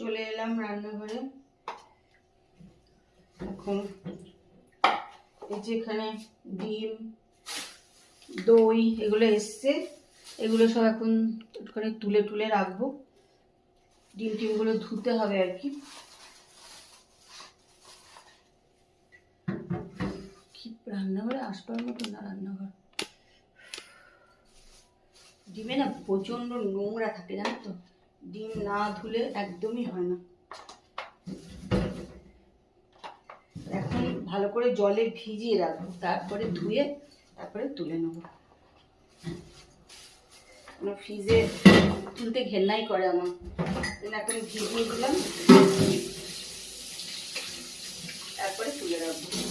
চলে এলাম রান্নাঘরে। এখন এই যে এখানে ডিম, দই এগুলো এসছে। এগুলো সব এখন একটুখানি তুলে তুলে রাখব। ডিম টিমগুলো ধুতে হবে আর কি। রান্নাঘরে আসবার মতো না রান্নাঘর। ডিমে না প্রচণ্ড নোংরা থাকে, জানো তো? ডিম না ধুলে একদমই হয় না। এখন ভালো করে জলে ভিজিয়ে রাখব, তারপরে ধুয়ে তারপরে তুলে নেব। কোনো ফ্রিজে তুলতে ঘেন্নাই করে আমার। এখন ভিজিয়ে দিলাম, তারপরে তুলে রাখব।